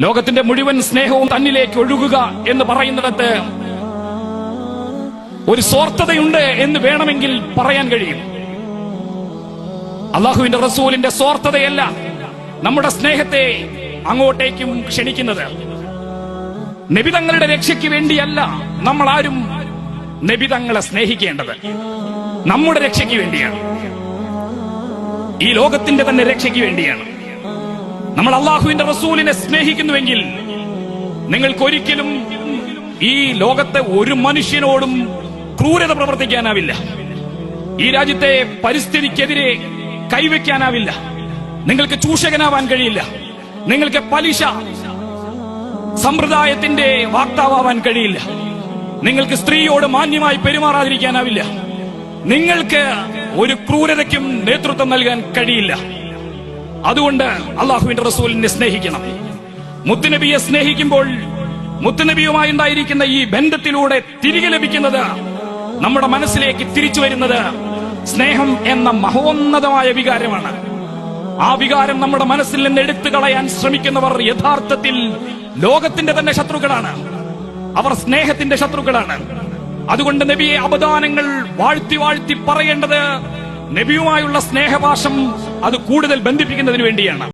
ലോകത്തിന്റെ മുഴുവൻ സ്നേഹവും തന്നിലേക്ക് ഒഴുകുക എന്ന് പറയുന്നിടത്ത് ഒരു സ്വാർത്ഥതയുണ്ട് എന്ന് വേണമെങ്കിൽ പറയാൻ കഴിയും. അള്ളാഹുവിന്റെ റസൂലിന്റെ സ്വാർത്ഥതയല്ല നമ്മുടെ സ്നേഹത്തെ അങ്ങോട്ടേക്കും ക്ഷണിക്കുന്നത്. നബിതങ്ങളുടെ രക്ഷയ്ക്ക് വേണ്ടിയല്ല നമ്മൾ ആരും നബിതങ്ങളെ സ്നേഹിക്കേണ്ടത്. നമ്മുടെ രക്ഷയ്ക്ക് വേണ്ടിയാണ്. ഈ ലോകത്തിന്റെ തന്നെ രക്ഷയ്ക്ക് വേണ്ടിയാണ്. നമ്മൾ അള്ളാഹുവിന്റെ റസൂലിനെ സ്നേഹിക്കുന്നുവെങ്കിൽ നിങ്ങൾക്ക് ഒരിക്കലും ഈ ലോകത്തെ ഒരു മനുഷ്യനോടും ക്രൂരത പ്രവർത്തിക്കാനാവില്ല. ഈ രാജ്യത്തെ പരിസ്ഥിതിക്കെതിരെ കൈവയ്ക്കാനാവില്ല. നിങ്ങൾക്ക് ചൂഷകനാവാൻ കഴിയില്ല. നിങ്ങൾക്ക് പലിശ സമ്പ്രദായത്തിന്റെ വാക്താവാൻ കഴിയില്ല. നിങ്ങൾക്ക് സ്ത്രീയോട് മാന്യമായി പെരുമാറാതിരിക്കാനാവില്ല. നിങ്ങൾക്ക് ഒരു ക്രൂരതയ്ക്കും നേതൃത്വം നൽകാൻ കഴിയില്ല. അതുകൊണ്ട് അള്ളാഹുവിന്റെ റസൂലിനെ സ്നേഹിക്കണം. മുത്തുനബിയെ സ്നേഹിക്കുമ്പോൾ മുത്തുനബിയുമായി ഉണ്ടായിരിക്കുന്ന ഈ ബന്ധത്തിലൂടെ തിരികെ ലഭിക്കുന്നത് നമ്മുടെ മനസ്സിലേക്ക് തിരിച്ചു വരുന്നത് സ്നേഹം എന്ന മഹോന്നതമായ വികാരമാണ്. ആ വികാരം നമ്മുടെ മനസ്സിൽ നിന്ന് എടുത്തു കളയാൻ ശ്രമിക്കുന്നവർ യഥാർത്ഥത്തിൽ ലോകത്തിന്റെ തന്നെ ശത്രുക്കളാണ്. അവർ സ്നേഹത്തിന്റെ ശത്രുക്കളാണ്. അതുകൊണ്ട് നബിയെ അപദാനങ്ങൾ വാഴ്ത്തി വാഴ്ത്തി പറയേണ്ടത് നബിയുമായുള്ള സ്നേഹപാശം അത് കൂടുതൽ ബന്ധിപ്പിക്കുന്നതിന് വേണ്ടിയാണ്.